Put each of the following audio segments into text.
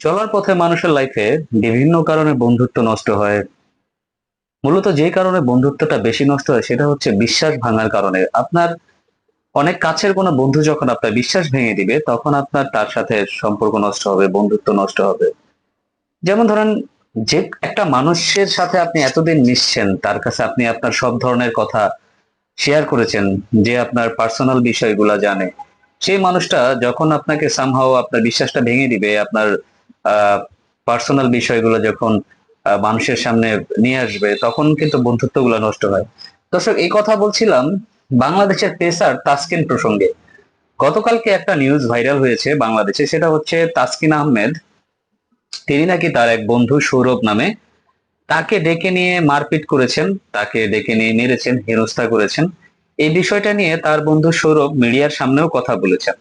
চলার পথে মানুষের লাইফে বিভিন্ন কারণে বন্ধুত্ব নষ্ট হয়। মূলত যে কারণে বন্ধুত্বটা বেশি নষ্ট হয় সেটা হচ্ছে বিশ্বাস ভাঙার কারণে। আপনার অনেক কাছের কোনো বন্ধু যখন আপনার বিশ্বাস ভেঙে দিবে, তখন আপনার তার সাথে সম্পর্ক নষ্ট হবে, বন্ধুত্ব নষ্ট হবে। যেমন ধরেন, যে একটা মানুষের সাথে আপনি এতদিন মিশছেন, তার কাছে আপনি আপনার সব ধরনের কথা শেয়ার করেছেন, যে আপনার পার্সোনাল বিষয়গুলা জানে। সেই মানুষটা যখন আপনাকে সামহাও আপনার বিশ্বাসটা ভেঙে দিবে, আপনার পার্সোনাল বিষয়গুলো যখন মানুষের সামনে নিয়ে আসবে, তখন কিন্তু বন্ধুত্বগুলো নষ্ট হয়। দর্শক, এই কথা বলছিলাম বাংলাদেশের পেসার তাসকিন প্রসঙ্গে। গতকালকে একটা নিউজ ভাইরাল হয়েছে বাংলাদেশে, সেটা হচ্ছে তাসকিন আহমেদ। তিনি নাকি তার এক বন্ধু সৌরভ নামে তাকে ডেকে নিয়ে মারপিট করেছেন, তাকে ডেকে নিয়ে মেরেছেন, হেনস্থা করেছেন। এই বিষয়টা নিয়ে তার বন্ধু সৌরভ মিডিয়ার সামনেও কথা বলেছেন।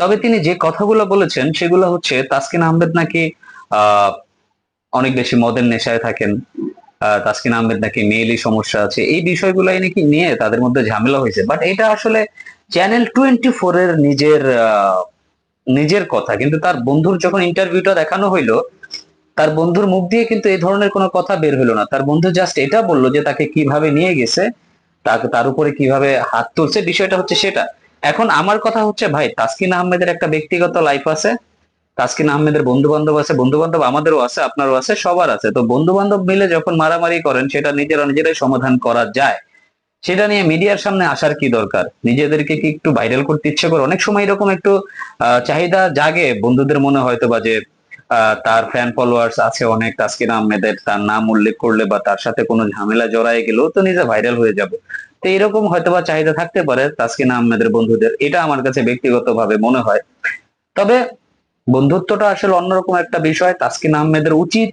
তবে তিনি যে কথাগুলো বলেছেন, সেগুলো হচ্ছে, তাসকিন আহমেদ নাকি অনেক বেশি মদের নেশায় থাকেন তাসকিন আহমেদ নাকি মেয়েলি সমস্যা আছে, এই বিষয়গুলাই নাকি নিয়ে তাদের মধ্যে ঝামেলা হয়েছে। বাট এটা আসলে চ্যানেল টোয়েন্টি ফোর এর নিজের নিজের কথা। কিন্তু তার বন্ধুর যখন ইন্টারভিউটা দেখানো হইল, তার বন্ধুর মুখ দিয়ে কিন্তু এই ধরনের কোনো কথা বের হলো না। তার বন্ধু জাস্ট এটা বলল যে তাকে কীভাবে নিয়ে গেছে, তাকে, তার উপরে কীভাবে হাত তুলছে, বিষয়টা হচ্ছে সেটা। এখন আমার কথা হচ্ছে, ভাই, তাসকিন আহমেদের একটা ব্যক্তিগত লাইফ আছে, তাসকিন আহমেদের বন্ধু বান্ধব আছে বন্ধু বান্ধব আমাদেরও আছে, আপনারও আছে, সবার আছে। তো বন্ধু বান্ধব মিলে যখন মারামারি করেন, সেটা নিজেরা নিজেরাই সমাধান করা যায়। সেটা নিয়ে মিডিয়ার সামনে আসার কি দরকার? নিজেদেরকে কি একটু ভাইরাল করতে ইচ্ছে করে? অনেক সময় এরকম একটু চাহিদা জাগে। বন্ধুদের মনে হয়তো বা যে তার ফ্যান ফলোয়ার্স আছে অনেক, তাসকিন আহমেদের, তার নাম উল্লেখ করলে বা তার সাথে কোনো ঝামেলা জড়ায় গেলেও তো নিজে ভাইরাল হয়ে যাবে। তো এরকম হয়তো বা চাহিদা থাকতে পারে, তাসকিন আহমেদের বন্ধুদের। এটা আমার কাছে ব্যক্তিগতভাবে মনে হয়। তবে বন্ধুত্বটা আসলে অন্যরকম একটা বিষয়। তাসকিন আহমেদের উচিত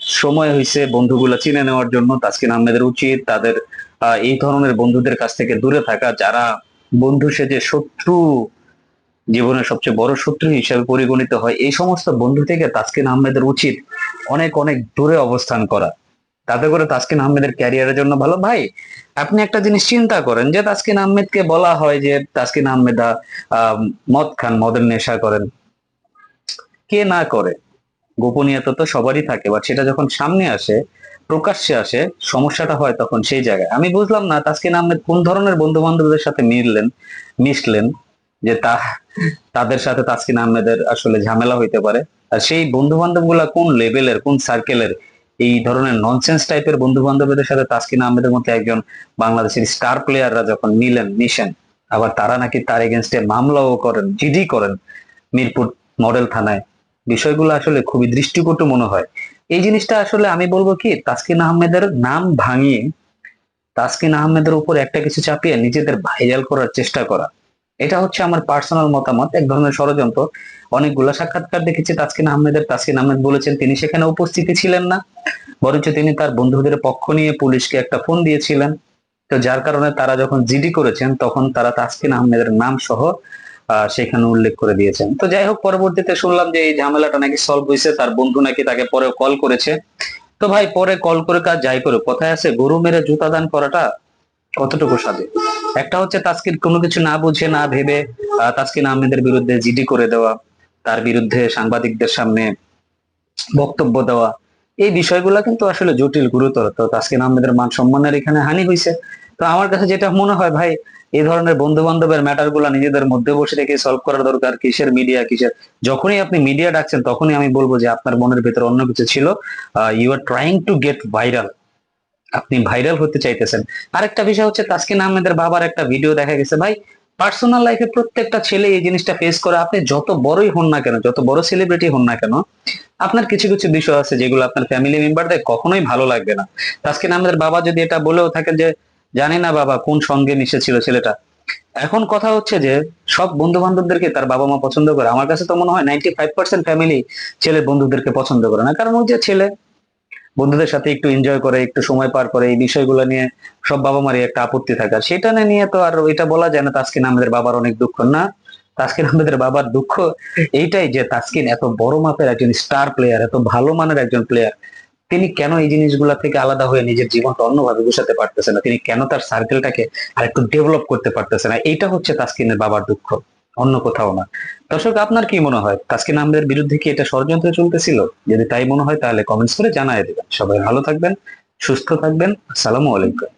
সময় হয়েছে বন্ধুগুলো চিনে নেওয়ার জন্য। তাসকিন আহমেদের উচিত তাদের এই ধরনের বন্ধুদের কাছ থেকে দূরে থাকা। যারা বন্ধু সেজে শত্রু, জীবনের সবচেয়ে বড় শত্রু হিসেবে পরিগণিত হয়, এই সমস্ত বন্ধু থেকে তাসকিন আহমেদের উচিত অনেক অনেক দূরে অবস্থান করা। তাতে করে তাসকিন আহমেদের ক্যারিয়ারের জন্য ভালো। ভাই, আপনি একটা জিনিস চিন্তা করেন যে তাসকিন আহমেদকে বলা হয় যে তাসকিন আহমেদ মদ খান, মদের নেশা করেন। কে না করে? গোপনীয়তা তো সবারই থাকে বাট সেটা যখন সামনে আসে, প্রকাশ্যে আসে, সমস্যাটা হয় তখন সেই জায়গায়। আমি বুঝলাম না তাসকিন আহমেদ কোন ধরনের বন্ধু বান্ধবদের সাথে মিললেন, মিশলেন, যে তা, তাদের সাথে তাসকিন আহমেদের আসলে ঝামেলা হইতে পারে। আর সেই বন্ধু বান্ধব কোন লেভেলের কোন সার্কেলের এই ধরনের ননসেন্স টাইপের বন্ধু বান্ধবদের সাথে তাসকিন আহমেদের মতো একজন বাংলাদেশের স্টার প্লেয়াররা যখন মিলেন মিশেন আবার তারা নাকি তার এগেনস্টে মামলাও করেন জিডি করেন মিরপুর মডেল থানায়। বিষয়গুলো আসলে খুবই দৃষ্টিকটু মনে হয়। এই জিনিসটা আসলে আমি বলব কি, তাসকিন আহমেদের নাম ভাঙিয়ে তাসকিন আহমেদের উপর একটা কিছু চাপিয়ে নিজেদের ভাইরাল করার চেষ্টা করা। এটা হচ্ছে আমার পার্সোনাল মতামত, এক ধরনের ষড়যন্ত্র। অনেকগুলো সাক্ষাৎকার দেখেছি তাসকিন আহমেদের তাসকিন আহমেদ বলেছেন তিনি সেখানে উপস্থিতি ছিলেন না। বরঞ্চ তিনি তার বন্ধুদের পক্ষ নিয়ে পুলিশকে একটা ফোন দিয়েছিলেন। তো যার কারণে তারা যখন জিডি করেছেন, তখন তারা তাসকিন আহমেদের নাম সহ সেখানে উল্লেখ করে দিয়েছেন। তো যাই হোক, পরবর্তীতে শুনলাম যে এই ঝামেলাটা নাকি সলভ হয়েছে, তার বন্ধু নাকি তাকে পরে কল করেছে। তো ভাই, পরে কল করে কাজ যাই করে কোথায় আছে, গরু মেরে জুতা দান করাটা কতটুকু সাজে একটা হচ্ছে তাসকিন, কোনো কিছু না বুঝে, না ভেবে তাসকিন আহমেদের বিরুদ্ধে জিডি করে দেওয়া, তার বিরুদ্ধে সাংবাদিকদের সামনে বক্তব্য দেওয়া, এই বিষয়গুলো কিন্তু আসলে জটিল, গুরুতর। তো তাসকিন আহমেদের মান সম্মানের এখানে হানি হয়েছে তো আমার কাছে যেটা মনে হয় ভাই, এই ধরনের বন্ধু বান্ধবের ম্যাটারগুলা নিজেদের মধ্যে বসে রেখে সলভ করার দরকার, কিসের মিডিয়া কিসের যখনই আপনি মিডিয়া ডাকছেন, তখনই আমি বলব যে আপনার মনের ভিতরে অন্য কিছু ছিল। You are trying to get viral আপনি ভাইরাল হতে চাইতেছেন। আরেকটা বিষয় হচ্ছে তাসকিন আহমেদের বাবার একটা ভিডিও দেখা গেছে। ভাই পার্সোনাল লাইফে প্রত্যেকটা ছেলে এই জিনিসটা ফেস করে। আপনি যত বড়ই হন না কেন, যত বড় সেলিব্রিটি হন না কেন, আপনার কিছু কিছু বিষয় আছে যেগুলো আপনার ফ্যামিলি মেম্বারদের কখনোই ভালো লাগবে না। তাসকিন আহমেদের বাবা যদি এটা বলেও থাকেন যে, জানি না বাবা, কোন সঙ্গে মিশেছিল ছেলেটা? এখন কথা হচ্ছে যে, সব বন্ধু বান্ধবদেরকে তার বাবা মা পছন্দ করে। আমার কাছে তো মনে হয় নাইনটি ফাইভ পার্সেন্ট ফ্যামিলি ছেলের বন্ধুদেরকে পছন্দ করে না। কারণ ওই যে ছেলে বন্ধুদের সাথে একটু এনজয় করে, একটু সময় পার করে, এই বিষয়গুলো নিয়ে সব বাবা মারই একটা আপত্তি থাকে। আর সেটা নিয়ে তো আর এটা বলা যায় না তাসকিন আহমেদের বাবার অনেক দুঃখ। না, তাসকিন আহমেদের বাবার দুঃখ এইটাই যে তাসকিন এত বড় মাপের একজন স্টার প্লেয়ার এত ভালো মানের একজন প্লেয়ার তিনি কেন এই জিনিসগুলা থেকে আলাদা হয়ে নিজের জীবনটা অন্যভাবে গুছাতে পারতেছে না? তিনি কেন তার সার্কেলটাকে আর একটু ডেভেলপ করতে পারতেছে না? এইটা হচ্ছে তাসকিনের বাবার দুঃখ। অন্য কোথাও না। দর্শক, আপনার কি মনে হয়? তাসকিন আহমেদের বিরুদ্ধে কি এটা ষড়যন্ত্র চলতেছিল? যদি তাই মনে হয়, তাহলে কমেন্টস করে জানাই দেবেন। সবাই ভালো থাকবেন, সুস্থ থাকবেন। আসসালামু আলাইকুম।